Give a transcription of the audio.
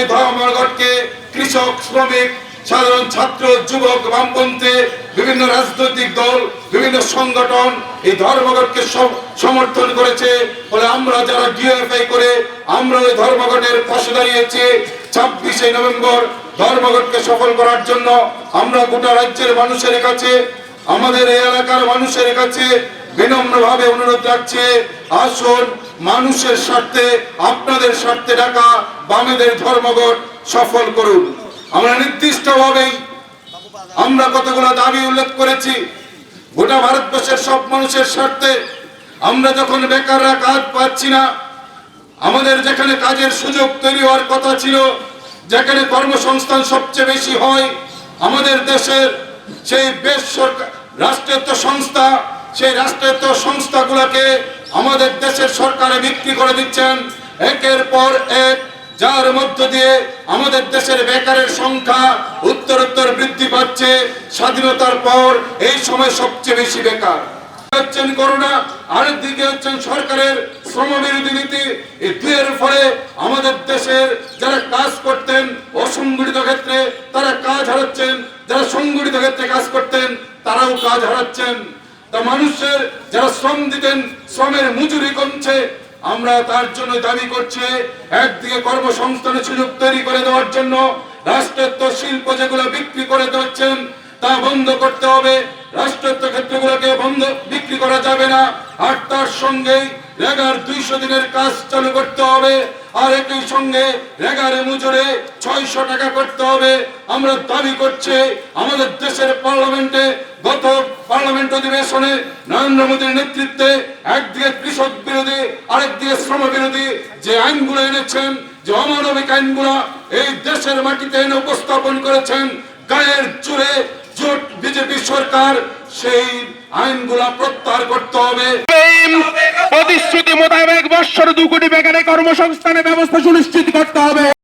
এই ধর্মঘটকে কৃষক, শ্রমিক, সাধারণ ছাত্র, যুবক, বামপন্থী, বিভিন্ন রাজনৈতিক দল, বিভিন্ন সংগঠন এই ধর্মঘটকে সমর্থন করেছে বলে আমরা যারা ডিএফআই করে আমরা ওই ধর্মঘটের পাশে দাঁড়িয়েছি। ছাব্বিশে নভেম্বর ধর্মঘটকে সফল করার জন্য আমরা গোটা রাজ্যের মানুষের কাছে, আমাদের এই এলাকার মানুষের কাছে বিনম্রভাবে অনুরোধ রাখছে আসুন, মানুষের স্বার্থে, আপনাদের স্বার্থে ডাকা বামেদের ধর্মঘট সফল করুন। আমরা নির্দিষ্টভাবেই আমরা কতগুলো দাবি উল্লেখ করেছি, গোটা ভারতবর্ষের সব মানুষের স্বার্থে। আমরা যখন বেকাররা কাজ পাচ্ছি না, আমাদের যেখানে কাজের সুযোগ তৈরি হওয়ার কথা ছিল, যেখানে কর্মসংস্থান সবচেয়ে বেশি হয়, আমাদের দেশের সেই বেশ সরকার, রাষ্ট্রায়ত্ত সংস্থা সেই রাষ্ট্রায়ত্ত সংস্থাগুলোকে আমাদের দেশের সরকারে বিক্রি করে দিচ্ছেন। একের পর এক, যার মধ্য দিয়ে আমাদের দেশের বেকারের সংখ্যা উত্তরোত্তর বৃদ্ধি পাচ্ছে। স্বাধীনতার পর এই সময় সবচেয়ে বেশি বেকার। হচ্ছেন করোনা, আরেক দিকে হচ্ছেন সরকারের শ্রম বিরোধী নীতি দুয়ের ফলে আমাদের দেশের যারা কাজ করতেন অসংগঠিত ক্ষেত্রে তারা কাজ হারাচ্ছেন, যারা সংগঠিত ক্ষেত্রে কাজ করতেন তারাও কাজ হারাচ্ছেন। তা মানুষের যারা শ্রম দিতেন, শ্রমের মজুরি কমছে, আমরা তার জন্য দাবি করছি, একদিকে কর্মসংস্থানের সুযোগ তৈরি করে দেওয়ার জন্য রাষ্ট্রায়ত্ত শিল্প যেগুলো বিক্রি করে দিচ্ছেন, তা বন্ধ করতে হবে। রাষ্ট্রায়ত্ত ক্ষেত্রগুলোকে বন্ধ, বিক্রি করা যাবে না। আর তার সঙ্গে রেগার দুইশো দিনের কাজ চালু করতে হবে। আর একই সঙ্গে রেগারে মুজুরে ছয়শো টাকা করতে হবে। আমরা দাবি করছি, আমাদের দেশের পার্লামেন্টে গত অধিবেশনে নরেন্দ্র মোদীর নেতৃত্বে একদিকে কৃষক বিরোধী, আরেকদিকে শ্রম বিরোধী যে আইনগুলো এনেছেন, যে অমানবিক আইনগুলো এই দেশের মাটিতে এনে উপস্থাপন করেছেন, গায়ের জোরে জোট বিজেপি সরকার, সেই আইনগুলা প্রত্যাহার করতে হবে। প্রতিশ্রুতি মোতাবেক বৎসর দু কোটি বেকারে কর্মসংস্থানের ব্যবস্থা সুনিশ্চিত করতে হবে।